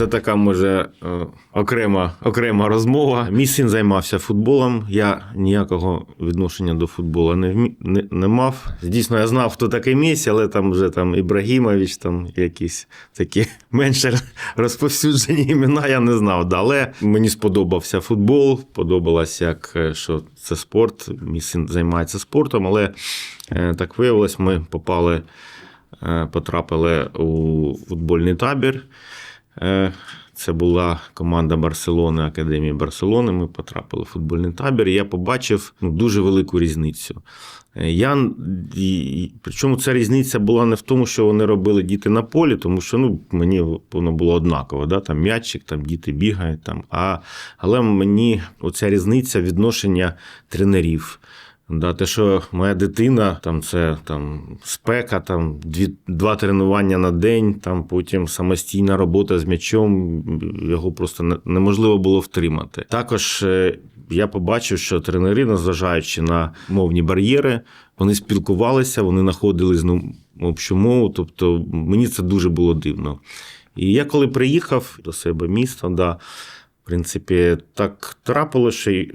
Це така може е, окрема, окрема розмова. Мій син займався футболом. Я ніякого відношення до футболу не, не, не мав. Дійсно, я знав, хто такий місць, але там вже там Ібрагімович, там якісь такі менше розповсюджені імена, я не знав. Да. Але мені сподобався футбол, подобалось, як е, що це спорт. Мій син займається спортом, але е, так виявилось, ми попали, потрапили у футбольний табір. Е, Це була команда Барселони, Академії Барселони. Ми потрапили в футбольний табір. Я побачив ну, дуже велику різницю. Е, Я, і- причому ця різниця була не в тому, що вони робили діти на полі, тому що ну, мені воно було однаково. Да? Там м'ячик, там діти бігають. Там, а, але мені оця різниця відношення тренерів. Да, те, що моя дитина, там це там спека, там дві, два тренування на день, там потім самостійна робота з м'ячом, його просто неможливо було втримати. Також е, я побачив, що тренери, незважаючи на мовні бар'єри, вони спілкувалися, вони знаходили ним общу мову. Тобто мені це дуже було дивно. І я коли приїхав до себе місто, да, в принципі, так трапилося, що е,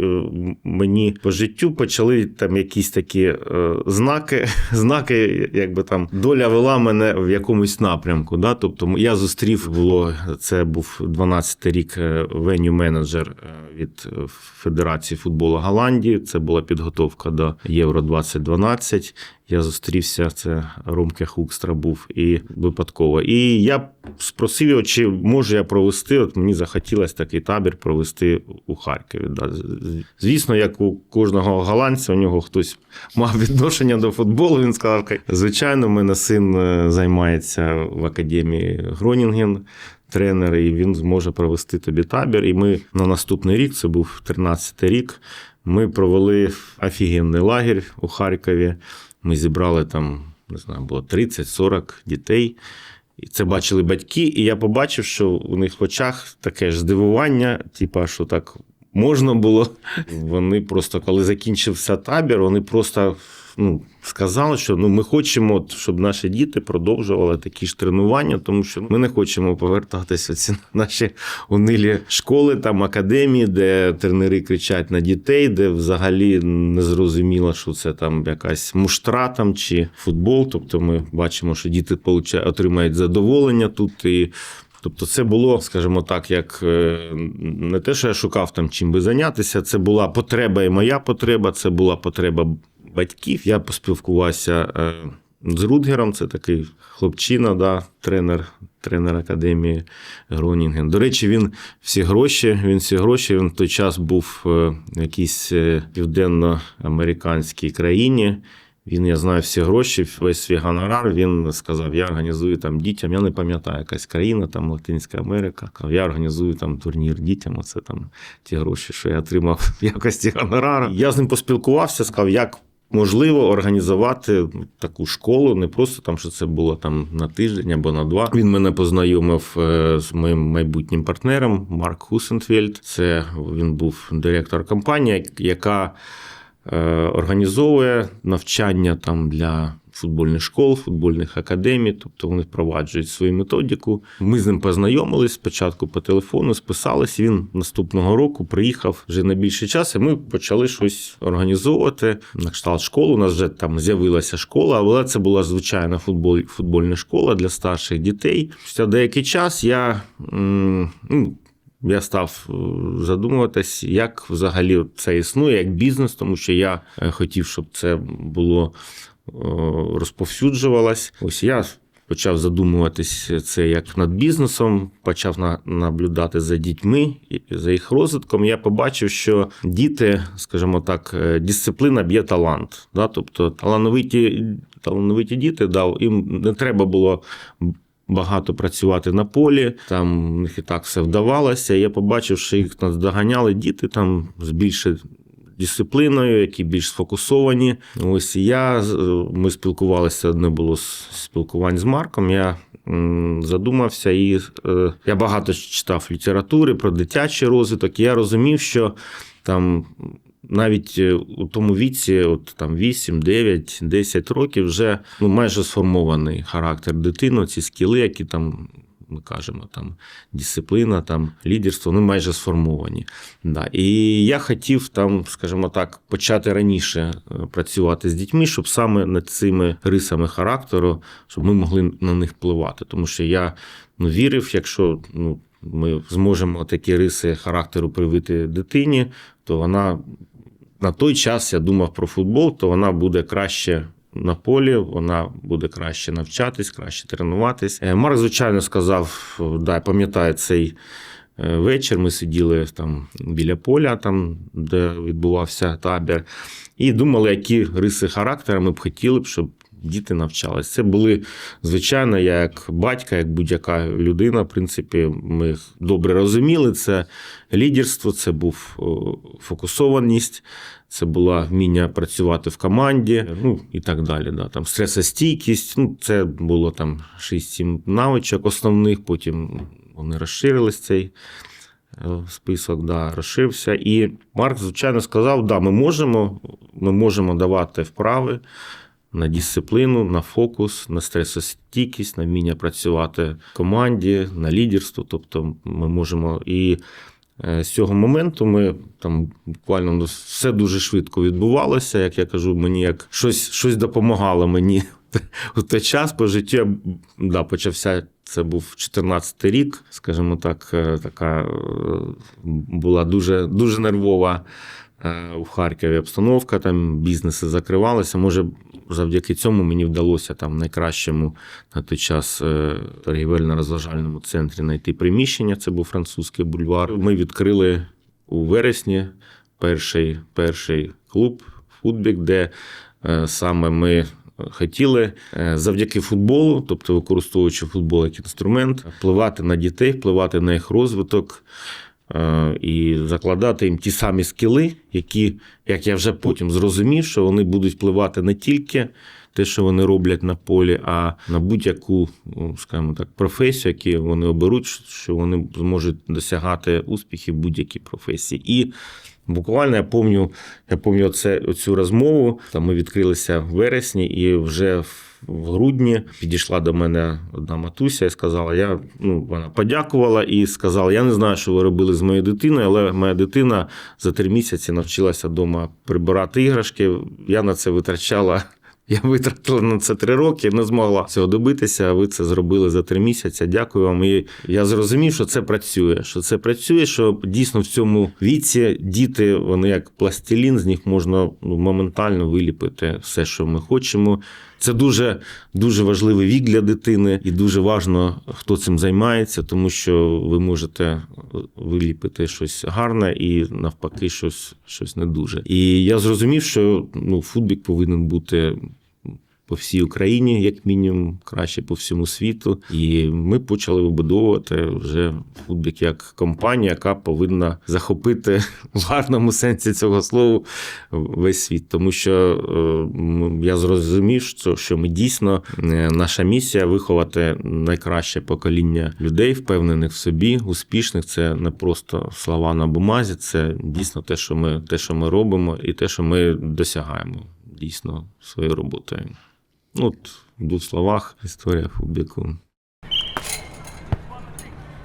мені по життю почали там якісь такі е, знаки, знаки, якби там доля вела мене в якомусь напрямку. Да? Тобто я зустрів, було це був 12-й рік веню менеджер від е, Федерації футболу Голландії. Це була підготовка до Євро 2012. Я зустрівся, це Ромке Хукстра був і випадково. І я спросив його, чи можу я провести. От мені захотілося такий табір провести у Харкові. Звісно, як у кожного голландця, у нього хтось мав відношення до футболу. Він сказав, звичайно, мене син е, займається в академії Гронінген. Тренер, і він зможе провести тобі табір. І ми на наступний рік, це був 13-й рік, ми провели офігенний лагерь у Харкові. Ми зібрали там, не знаю, було 30-40 дітей. І це бачили батьки, і я побачив, що у них в очах таке ж здивування, типа, що так можна було. Вони просто, коли закінчився табір, вони просто ну, сказали, що ну, ми хочемо, от, щоб наші діти продовжували такі ж тренування, тому що ми не хочемо повертатися ці наші унилі школи, там академії, де тренери кричать на дітей, де взагалі не зрозуміло, що це там якась муштра там чи футбол. Тобто ми бачимо, що діти отримають задоволення тут і. Тобто, це було, скажімо так, як е, не те, що я шукав там чим би зайнятися. Це була потреба і моя потреба, це була потреба батьків. Я поспілкувався е, з Рудгером, це такий хлопчина, да, тренер, тренер академії Гронінген. До речі, він всі гроші. Він всі гроші. Він в той час був е, в якійсь е, південно-американській країні. Він, я знаю, всі гроші, весь свій гонорар. Він сказав: я організую там дітям. Я не пам'ятаю, якась країна, там Латинська Америка. Я організую там турнір дітям. Оце там ті гроші, що я отримав в якості гонорару. Я з ним поспілкувався, сказав, як. Можливо, організувати таку школу, не просто там, що це було там на тиждень або на два. Він мене познайомив е, з моїм майбутнім партнером Марк Хусенфельд. Це він був директор компанії, яка е, організовує навчання там для футбольних школ, футбольних академій, тобто вони впроваджують свою методику. Ми з ним познайомились спочатку по телефону, списались. Він наступного року приїхав вже на більший час, і ми почали щось організовувати. На кшталт школу. У нас вже там з'явилася школа, але це була звичайна футбол, футбольна школа для старших дітей. Після деякий час я. ну, я став е, задумуватись, як взагалі це існує, як бізнес, тому що я е, хотів, щоб це було е, розповсюджувалось. Ось я почав задумуватись це як над бізнесом, почав на, наблюдати за дітьми за їх розвитком. Я побачив, що діти, скажімо так, е, дисципліна б'є талант. Да? Тобто талановиті, талановиті діти дав, їм не треба було багато працювати на полі. Там у них і так все вдавалося. Я побачив, що їх наздоганяли діти там з більше. Дисципліною, які більш сфокусовані. Ось я ми спілкувалися. Одне було з спілкувань з Марком. Я задумався, і е, я багато читав літератури про дитячий розвиток. І я розумів, що там навіть е, у тому віці, от там 8, 9, 10 років, вже ну майже сформований характер дитини, ці скіли, які там ми кажемо, там дисципліна, там лідерство, вони майже сформовані. Да. І я хотів там, скажімо так, почати раніше е, працювати з дітьми, щоб саме над цими рисами характеру, щоб ми могли на них впливати. Тому що я ну, вірив, якщо ну, ми зможемо такі риси характеру привити дитині, то вона на той час я думав про футбол, то вона буде краще на полі, вона буде краще навчатись, краще тренуватись. Е, Марк, звичайно, сказав: да, пам'ятаю цей е, вечір. Ми сиділи там біля поля, там, де відбувався табір, і думали, які риси характера ми б хотіли б, щоб. Діти навчались. Це були, звичайно, я як батька, як будь-яка людина. В принципі, ми добре розуміли. Це лідерство, це був фокусованість, це було вміння працювати в команді, ну і так далі. Да. Там стресостійкість. Ну, це було там 6-7 навичок основних, потім вони розширились цей е, список, да, розширився. І Марк, звичайно, сказав: да, ми можемо, ми можемо давати вправи. На дисципліну, на фокус, на стресостійкість, на вміння працювати в команді, на лідерство. Тобто ми можемо і е, з цього моменту ми там буквально ну, все дуже швидко відбувалося. Як я кажу, мені як щось, щось допомагало мені у той час по життю. Да, почався. Це був 14 рік, скажімо так, е, така е, була дуже, дуже нервова е, у Харкові обстановка, там бізнеси закривалися. Може, завдяки цьому мені вдалося там в найкращому на той час е, торгівельно-розважальному центрі знайти приміщення. Це був французький бульвар. Ми відкрили у вересні перший, перший клуб Футбік, де е, саме ми. Хотіли е, завдяки футболу, тобто використовуючи футбол як інструмент, впливати на дітей, впливати на їх розвиток е, і закладати їм ті самі скіли, які, як я вже потім зрозумів, що вони будуть впливати не тільки те, що вони роблять на полі, а на будь-яку, ну, скажімо так, професію, які вони оберуть, що вони зможуть досягати успіхів будь-якій професії. І Буквально я помню, я помню це, цю розмову. Там ми відкрилися в вересні, і вже в- грудні підійшла до мене одна матуся і сказала: я ну вона подякувала і сказала: Я не знаю, що ви робили з моєю дитиною, але моя дитина за три місяці навчилася вдома прибирати іграшки. Я на це витрачала. Я витратила на це три роки, не змогла цього добитися. а Ви це зробили за три місяці. Дякую вам. І я зрозумів, що це працює. Що це працює, що дійсно в цьому віці діти, вони як пластилін, з них можна ну, моментально виліпити все, що ми хочемо. Це дуже дуже важливий вік для дитини, і дуже важливо, хто цим займається, тому що ви можете виліпити щось гарне і навпаки, щось, щось не дуже. І я зрозумів, що ну, футбік повинен бути. По всій Україні, як мінімум, краще по всьому світу, і ми почали вибудовувати вже футбік як компанія, яка повинна захопити в гарному сенсі цього слова весь світ. Тому що е, я зрозумів, що, що ми дійсно е, наша місія виховати найкраще покоління людей, впевнених в собі, успішних. Це не просто слова на бумазі, це дійсно те, що ми, те, що ми робимо, і те, що ми досягаємо дійсно своєю роботою. Ну, от в двох словах історія футбіку.